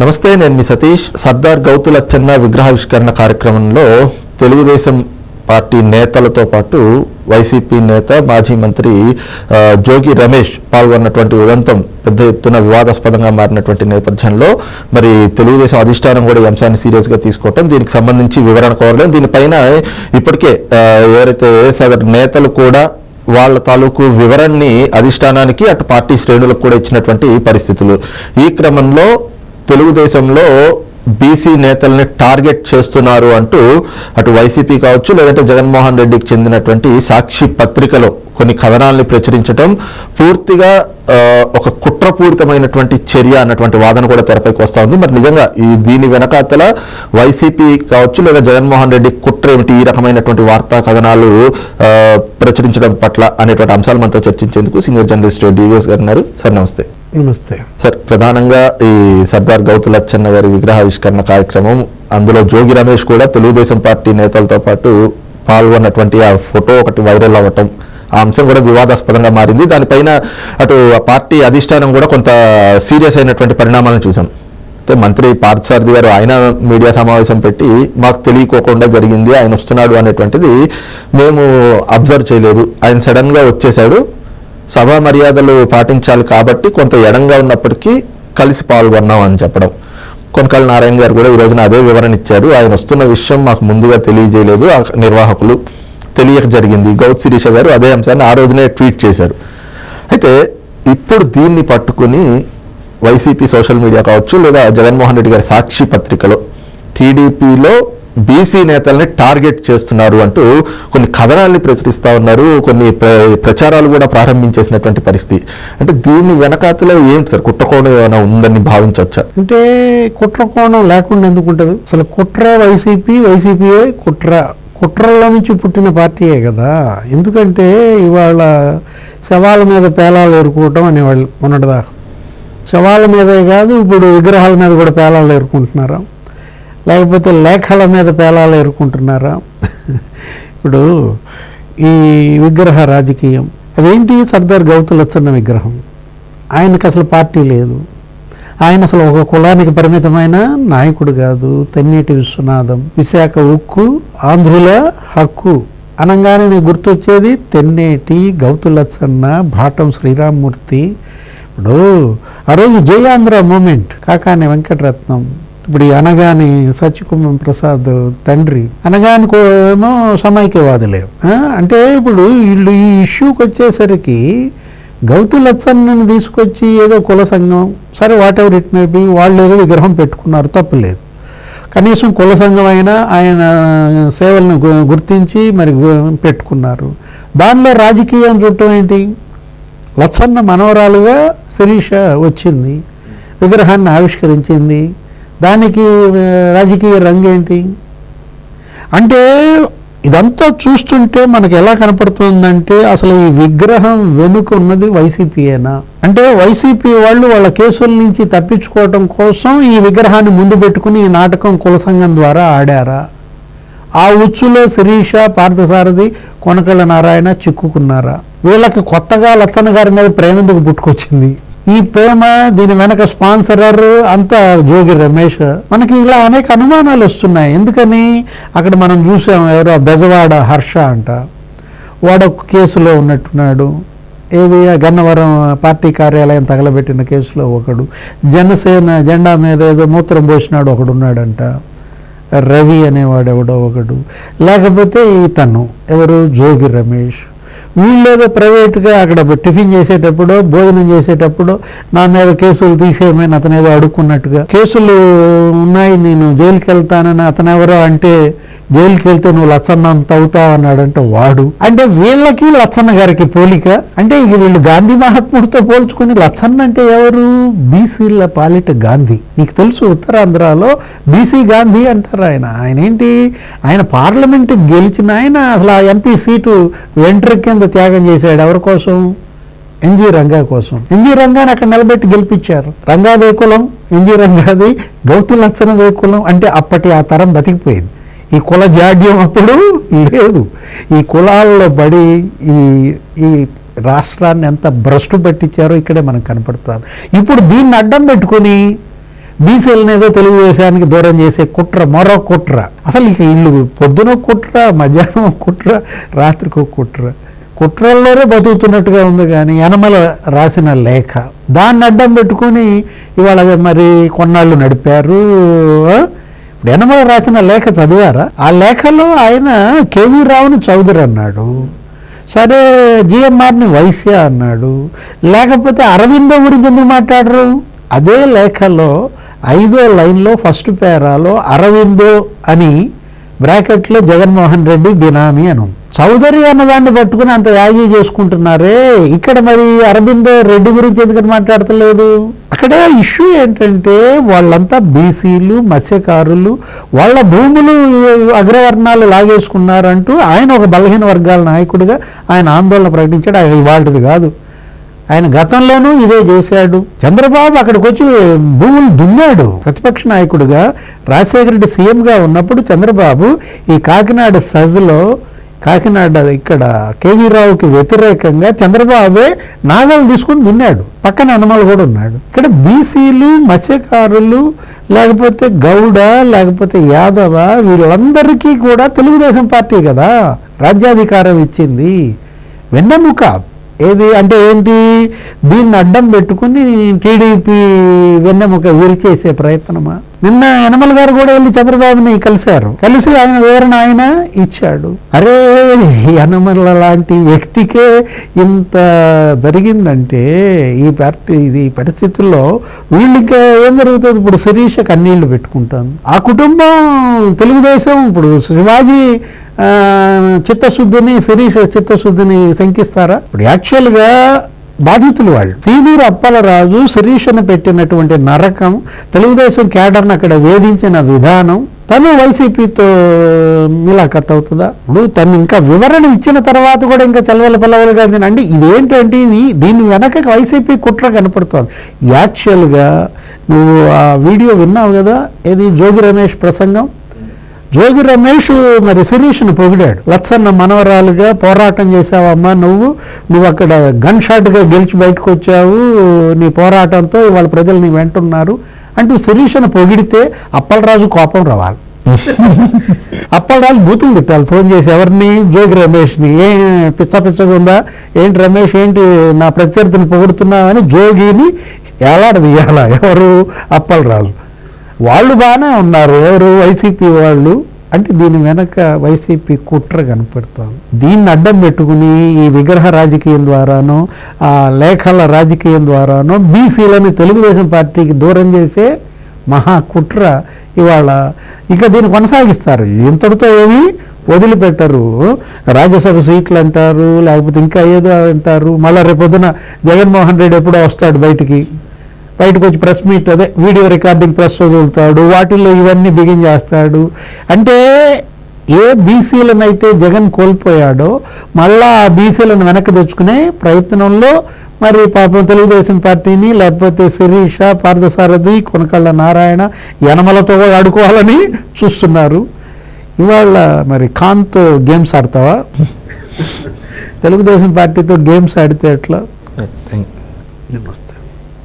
నమస్తే నేను మీ సతీష్. సర్దార్ గౌతులచ్చన్న విగ్రహావిష్కరణ కార్యక్రమంలో తెలుగుదేశం పార్టీ నేతలతో పాటు వైసీపీ నేత మాజీ మంత్రి జోగి రమేష్ పాల్గొన్నటువంటి ఉదంతం పెద్ద ఎత్తున వివాదాస్పదంగా మారినటువంటి నేపథ్యంలో మరి తెలుగుదేశం అధిష్టానం కూడా ఈ అంశాన్ని సీరియస్గా తీసుకోవటం దీనికి సంబంధించి వివరణ కోరడం దీనిపైన ఇప్పటికే ఎవరైతే సగటు నేతలు కూడా వాళ్ళ తాలూకు వివరణని అధిష్టానానికి అటు పార్టీ శ్రేణులకు కూడా ఇచ్చినటువంటి పరిస్థితులు. ఈ క్రమంలో తెలుగుదేశంలో బీసీ నేతల్ని టార్గెట్ చేస్తున్నారు అంటూ అటు వైసీపీ కావచ్చు లేదంటే జగన్మోహన్ రెడ్డికి చెందినటువంటి సాక్షి పత్రికలో కొన్ని కథనాల్ని ప్రచురించడం పూర్తిగా ఒక కుట్రపూరితమైనటువంటి చర్య అన్నటువంటి వాదన కూడా తెరపైకి వస్తూ ఉంది. మరి నిజంగా ఈ దీని వెనకాతల వైసీపీ కావచ్చు లేదా జగన్మోహన్ రెడ్డి కుట్ర ఏమిటి? ఈ రకమైనటువంటి వార్తా కథనాలు ప్రచురించడం పట్ల అనేటువంటి అంశాలు మనతో చర్చించేందుకు సీనియర్ జర్నలిస్ట్ డివిఎస్ గారు ఉన్నారు. సార్ నమస్తే. నమస్తే. సార్ ప్రధానంగా ఈ సర్దార్ గౌతులచ్చన్న గారి విగ్రహావిష్కరణ కార్యక్రమం అందులో జోగి రమేష్ కూడా తెలుగుదేశం పార్టీ నేతలతో పాటు పాల్గొన్నటువంటి ఆ ఫోటో ఒకటి వైరల్ అవ్వటం ఆ అంశం కూడా వివాదాస్పదంగా మారింది. దానిపైన అటు ఆ పార్టీ అధిష్టానం కూడా కొంత సీరియస్ అయినటువంటి పరిణామాలను చూసాం. అయితే మంత్రి పార్థసారథి గారు ఆయన మీడియా సమావేశం పెట్టి మాకు తెలియకోకుండా జరిగింది ఆయన వస్తున్నాడు అనేటువంటిది మేము అబ్జర్వ్ చేయలేదు. ఆయన సడన్గా వచ్చేసాడు సభా మర్యాదలు పాటించాలి కాబట్టి కొంత ఎడంగా ఉన్నప్పటికీ కలిసి పాల్గొన్నాం అని చెప్పడం. కొనకాల నారాయణ గారు కూడా ఈ రోజున అదే వివరణ ఇచ్చారు. ఆయన వస్తున్న విషయం మాకు ముందుగా తెలియజేయలేదు ఆ నిర్వాహకులు. తెలియక జరిగింది. గౌత్ శిరీష గారు అదే అంశాన్ని ఆ రోజునే ట్వీట్ చేశారు. అయితే ఇప్పుడు దీన్ని పట్టుకుని వైసీపీ సోషల్ మీడియా కావచ్చు లేదా జగన్మోహన్ రెడ్డి గారి సాక్షి పత్రికలో టీడీపీలో బీసీ నేతల్ని టార్గెట్ చేస్తున్నారు అంటూ కొన్ని కథనాల్ని ప్రచురిస్తూ ఉన్నారు. కొన్ని ప్ర- ప్రచారాలు కూడా ప్రారంభించేసినటువంటి పరిస్థితి. అంటే దీన్ని వెనకాతలో ఏంటి సార్? కుట్రకోణం ఏమైనా ఉందని భావించవచ్చా? అంటే కుట్రకోణం లేకుండా ఎందుకు ఉంటుంది? అసలు కుట్ర వైసీపీ వైసీపీయే కుట్ర. కుట్రల నుంచి పుట్టిన పార్టీయే కదా. ఎందుకంటే ఇవాళ శవాల మీద పేలాలు ఎరుకోవటం అనేవాళ్ళు మొన్నటిదాకా. శవాల మీదే కాదు ఇప్పుడు విగ్రహాల మీద కూడా పేలాలు ఎరుకుంటున్నారా లేకపోతే లేఖల మీద పేలాలు ఎరుకుంటున్నారా ఇప్పుడు ఈ విగ్రహ రాజకీయం. అదేంటి? సర్దార్ గౌతులచ్చన్న విగ్రహం. ఆయనకు అసలు పార్టీ లేదు. ఆయన అసలు ఒక కులానికి పరిమితమైన నాయకుడు కాదు. తెన్నేటి విశ్వనాథం. విశాఖ ఉక్కు ఆంధ్రుల హక్కు. అనగానే నీకు గుర్తొచ్చేది తెన్నేటి గౌతులచ్చన్న భాటం శ్రీరామ్మూర్తి. ఇప్పుడు ఆ రోజు జయాంధ్ర మూమెంట్ కాకాని వెంకటరత్నం. ఇప్పుడు ఈ అనగాని సత్యకుమార్ ప్రసాద్ తండ్రి. అనగాని ఏమో సమైక్యవాదులే. అంటే ఇప్పుడు వీళ్ళు ఈ ఇష్యూకి వచ్చేసరికి గౌతులచ్చన్నని తీసుకొచ్చి ఏదో కుల సంఘం సరే whatever it may be వాళ్ళు ఏదో విగ్రహం పెట్టుకున్నారు తప్పులేదు కనీసం కుల సంఘం అయినా ఆయన సేవలను గుర్తించి మరి గు- పెట్టుకున్నారు. దానిలో రాజకీయం చూడటం ఏంటి? లచ్చన్న మనవరాలుగా శిరీష వచ్చింది. విగ్రహాన్ని ఆవిష్కరించింది. దానికి రాజకీయ రంగు ఏంటి అంటే ఇదంతా చూస్తుంటే మనకు ఎలా కనపడుతుందంటే అసలు ఈ విగ్రహం వెనుక ఉన్నది వైసీపీయేనా? అంటే వైసీపీ వాళ్ళు వాళ్ళ కేసుల నుంచి తప్పించుకోవటం కోసం ఈ విగ్రహాన్ని ముందు పెట్టుకుని ఈ నాటకం కుల సంఘం ద్వారా ఆడారా? ఆ ఉచ్చులో శిరీష పార్థసారథి కొనకళ్ళ నారాయణ చిక్కుకున్నారా? వీళ్ళకి కొత్తగా లచ్చన్న గారి మీద ప్రేమ ఎందుకు పుట్టుకొచ్చింది? ఈ ప్రేమ దీని వెనక స్పాన్సరర్ అంతా జోగి రమేష్. మనకి ఇలా అనేక అనుమానాలు వస్తున్నాయి. ఎందుకని? అక్కడ మనం చూసాం ఎవరో బెజవాడ హర్ష అంట. వాడొక ఒక కేసులో ఉన్నట్టున్నాడు. ఏది? గన్నవరం పార్టీ కార్యాలయం తగలబెట్టిన కేసులో ఒకడు. జనసేన జెండా మీద ఏదో మూత్రం పోసినాడు ఒకడు ఉన్నాడంట రవి అనేవాడు ఎవడో ఒకడు. లేకపోతే ఇతను. ఎవరు? జోగి రమేష్. వీళ్ళేదో ప్రైవేట్గా అక్కడ టిఫిన్ చేసేటప్పుడు భోజనం చేసేటప్పుడు నా మీద కేసులు తీసేయమని అతను ఏదో అడుక్కున్నట్టుగా. కేసులు ఉన్నాయి నేను జైలుకి వెళ్తానని అతను ఎవరో అంటే జైలుకి వెళ్తే నువ్వు లచ్చన్న అంత అవుతావు అన్నాడంటే వాడు. అంటే వీళ్ళకి లచ్చన్న గారికి పోలిక అంటే ఇక వీళ్ళు గాంధీ మహాత్ముడితో పోల్చుకుని లచ్చన్న అంటే ఎవరు? బీసీల పాలిట గాంధీ. నీకు తెలుసు ఉత్తరాంధ్రలో బీసీ గాంధీ అంటారు ఆయన. ఆయన ఏంటి ఆయన పార్లమెంట్ గెలిచిన ఆయన అసలు ఆ ఎంపీ సీటు వెంట్రుక కింద త్యాగం చేశాడు ఎవరి కోసం? ఎన్జి రంగా కోసం. ఎన్జి రంగాని అక్కడ నిలబెట్టి గెలిపించారు. రంగాదే కులం? ఎన్జి రంగాది గౌతు లచ్చనదే కులం? అంటే అప్పటి ఆ తరం బతికిపోయింది. ఈ కుల జాడ్యం అప్పుడు లేదు. ఈ కులాల్లో పడి ఈ ఈ రాష్ట్రాన్ని ఎంత భ్రష్టు పట్టించారో ఇక్కడే మనకు కనపడుతుంది. ఇప్పుడు దీన్ని అడ్డం పెట్టుకొని బీసీలను ఏదో తెలుగుదేశానికి దూరం చేసే కుట్ర మరో కుట్ర. అసలు ఇక ఇల్లు పొద్దున కుట్ర మధ్యాహ్నం కుట్ర రాత్రికి కుట్ర. కుట్రల్లోనే బతుకుతున్నట్టుగా ఉంది కానీ యనమల రాసిన లేఖ. దాన్ని అడ్డం పెట్టుకొని ఇవాళ మరి కొన్నాళ్ళు నడిపారు ఇప్పుడు యనమల రాసిన లేఖ చదివారా? ఆ లేఖలో ఆయన కేవీ రావుని చౌదరి అన్నాడు సరే జిఎంఆర్ని వైశ్య అన్నాడు లేకపోతే అరవిందో గురించి ఎందుకు మాట్లాడరు? అదే లేఖలో ఐదో లైన్లో ఫస్ట్ పేరాలో అరవిందో అని బ్రాకెట్లో జగన్మోహన్ రెడ్డి బినామీ అని ఉంది. చౌదరి అన్నదాన్ని పట్టుకుని అంత యాగి చేసుకుంటున్నారే? ఇక్కడ మరి అరవింద్ రెడ్డి గురించి ఎందుకని మాట్లాడతలేదు? అక్కడ ఇష్యూ ఏంటంటే వాళ్ళంతా బీసీలు మత్స్యకారులు వాళ్ళ భూములు అగ్రవర్ణాలు లాగేసుకున్నారంటూ ఆయన ఒక బలహీన వర్గాల నాయకుడిగా ఆయన ఆందోళన ప్రకటించాడు. ఆయన ఇవాళది కాదు. ఆయన గతంలోనూ ఇదే చేశాడు. చంద్రబాబు అక్కడికి వచ్చి భూములు దున్నాడు. ప్రతిపక్ష నాయకుడిగా రాజశేఖర రెడ్డి సీఎంగా ఉన్నప్పుడు చంద్రబాబు ఈ కాకినాడ సజ్లో కాకినాడ ఇక్కడ కేవీ రావుకి వ్యతిరేకంగా చంద్రబాబే నాగాలు తీసుకుని దున్నాడు. పక్కన హనుమాలు కూడా ఉన్నాడు. ఇక్కడ బీసీలు మత్స్యకారులు లేకపోతే గౌడ లేకపోతే యాదవ వీళ్ళందరికీ కూడా తెలుగుదేశం పార్టీ కదా రాజ్యాధికారం ఇచ్చింది. వెన్నెముక ఏది అంటే ఏంటి? దీన్ని అడ్డం పెట్టుకుని టీడీపీ వెన్నెముక విరిచేసే ప్రయత్నమా? నిన్న యనమల గారు కూడా వెళ్ళి చంద్రబాబుని కలిశారు. కలిసి ఆయన వివరణ ఆయన ఇచ్చాడు. అరే యనమల లాంటి వ్యక్తికే ఇంత జరిగిందంటే ఈ పార్టీ ఇది ఈ పరిస్థితుల్లో వీళ్ళు ఇంకా ఏం జరుగుతుంది? ఇప్పుడు శిరీష కన్నీళ్ళు పెట్టుకుంటాను. ఆ కుటుంబం తెలుగుదేశం ఇప్పుడు శివాజీ చిత్తశుద్ధిని శిరీష చిత్తశుద్ధిని శంకిస్తారా? ఇప్పుడు యాక్చువల్గా బాధితులు వాళ్ళు. తీదూరు అప్పలరాజు శిరీషను పెట్టినటువంటి నరకం తెలుగుదేశం క్యాడర్ను అక్కడ వేధించిన విధానం తను వైసీపీతో మిలాఖత్ అవుతుందా? ఇప్పుడు తను ఇంకా వివరణ ఇచ్చిన తర్వాత కూడా ఇంకా చలవల పల్లవలుగా అంటే ఇదేంటంటే ఇది దీని వెనక వైసీపీ కుట్ర కనపడుతోంది. యాక్చువల్గా నువ్వు ఆ వీడియో విన్నావు కదా? ఇది జోగి రమేష్ ప్రసంగం? జోగి రమేష్ మరి శిరీష్ను పొగిడాడు. లచ్చన్న మనవరాలుగా పోరాటం చేసావమ్మా నువ్వు. నువ్వు అక్కడ గన్ షాట్గా గెలిచి బయటకు వచ్చావు. నీ పోరాటంతో ఇవాళ ప్రజలు నీ వెంటున్నారు అంటూ శిరీషను పొగిడితే అప్పలరాజు కోపం రావాలి. అప్పలరాజు బూతులు తిట్టాలి. ఫోన్ చేసి ఎవరిని? జోగి రమేష్ని. ఏ పిచ్చ పిచ్చగా ఉందా? ఏంటి రమేష్ ఏంటి నా ప్రత్యర్థిని పొగుడుతున్నావు అని జోగిని ఎలాడదీయాల ఎవరు? అప్పలరాజు. వాళ్ళు బాగానే ఉన్నారు. ఎవరు? వైసీపీ వాళ్ళు. అంటే దీని వెనక వైసీపీ కుట్ర కనపడుతోంది. దీన్ని అడ్డం పెట్టుకుని ఈ విగ్రహ రాజకీయం ద్వారానో ఆ లేఖల రాజకీయం ద్వారానో బీసీలని తెలుగుదేశం పార్టీకి దూరం చేసే మహా కుట్ర ఇవాళ ఇక దీన్ని కొనసాగిస్తారు. ఇంతటితో ఏమి వదిలిపెట్టరు. రాజ్యసభ సీట్లు అంటారు లేకపోతే ఇంకా ఏదో అంటారు. మళ్ళీ రేపొద్దున జగన్మోహన్ రెడ్డి ఎప్పుడో వస్తాడు బయటికి. బయటకు వచ్చి ప్రెస్ మీట్ అదే వీడియో రికార్డింగ్ ప్రెస్ వదులుతాడు వాటిల్లో ఇవన్నీ బిగిన్ చేస్తాడు. అంటే ఏ బీసీలను అయితే జగన్ కోల్పోయాడో మళ్ళా ఆ బీసీలను వెనక్కి తెచ్చుకునే ప్రయత్నంలో మరి పాపం తెలుగుదేశం పార్టీని లేకపోతే శిరీష పార్థసారథి కొనకళ్ళ నారాయణ యనమలతో ఆడుకోవాలని చూస్తున్నారు. ఇవాళ మరి ఖాన్తో గేమ్స్ ఆడతావా? తెలుగుదేశం పార్టీతో గేమ్స్ ఆడితే ఎట్లా? థ్యాంక్